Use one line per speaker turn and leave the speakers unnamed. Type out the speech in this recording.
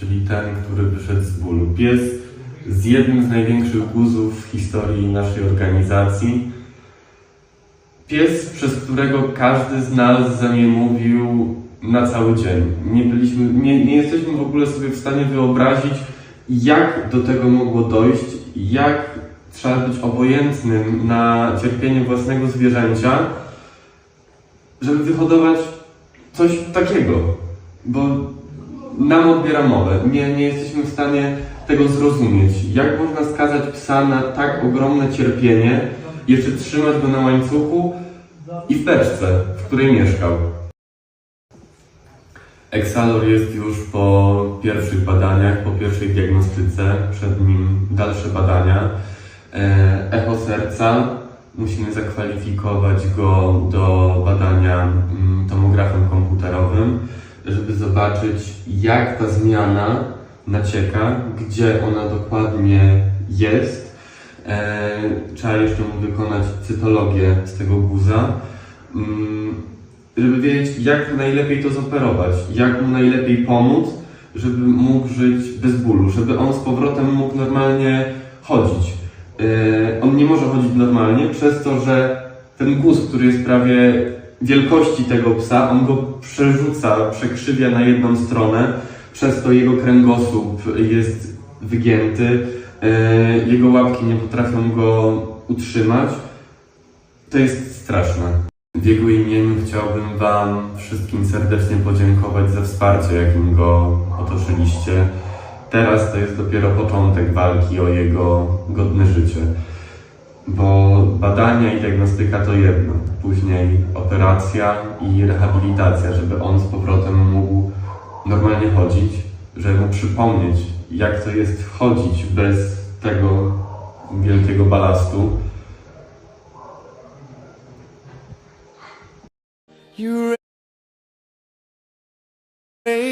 czyli ten, który wyszedł z bólu. Pies z jednym z największych guzów w historii naszej organizacji. Pies, przez którego każdy z nas za nie mówił na cały dzień. Nie, byliśmy, nie, nie jesteśmy w ogóle sobie w stanie wyobrazić, jak do tego mogło dojść, jak trzeba być obojętnym na cierpienie własnego zwierzęcia, żeby wyhodować coś takiego. Bo nam odbiera mowę. Nie, nie jesteśmy w stanie tego zrozumieć. Jak można skazać psa na tak ogromne cierpienie, jeszcze trzymać go na łańcuchu i w beczce, w której mieszkał. Exalor jest już po pierwszych badaniach, po pierwszej diagnostyce, przed nim dalsze badania. E, Echo serca, musimy zakwalifikować go do badania mm, tomografem komputerowym, zobaczyć jak ta zmiana nacieka, gdzie ona dokładnie jest. E, Trzeba jeszcze mu wykonać cytologię z tego guza. Mm, żeby wiedzieć, jak najlepiej to zoperować, jak mu najlepiej pomóc, żeby mógł żyć bez bólu, żeby on z powrotem mógł normalnie chodzić. Yy, on nie może chodzić normalnie przez to, że ten guz, który jest prawie wielkości tego psa, on go przerzuca, przekrzywia na jedną stronę, przez to jego kręgosłup jest wygięty, yy, jego łapki nie potrafią go utrzymać. To jest straszne. W jego imieniu chciałbym Wam wszystkim serdecznie podziękować za wsparcie, jakim go otoczyliście. Teraz to jest dopiero początek walki o jego godne życie. Bo badania i diagnostyka to jedno, później operacja i rehabilitacja, żeby on z powrotem mógł normalnie chodzić, żeby mu przypomnieć, jak to jest chodzić bez tego wielkiego balastu.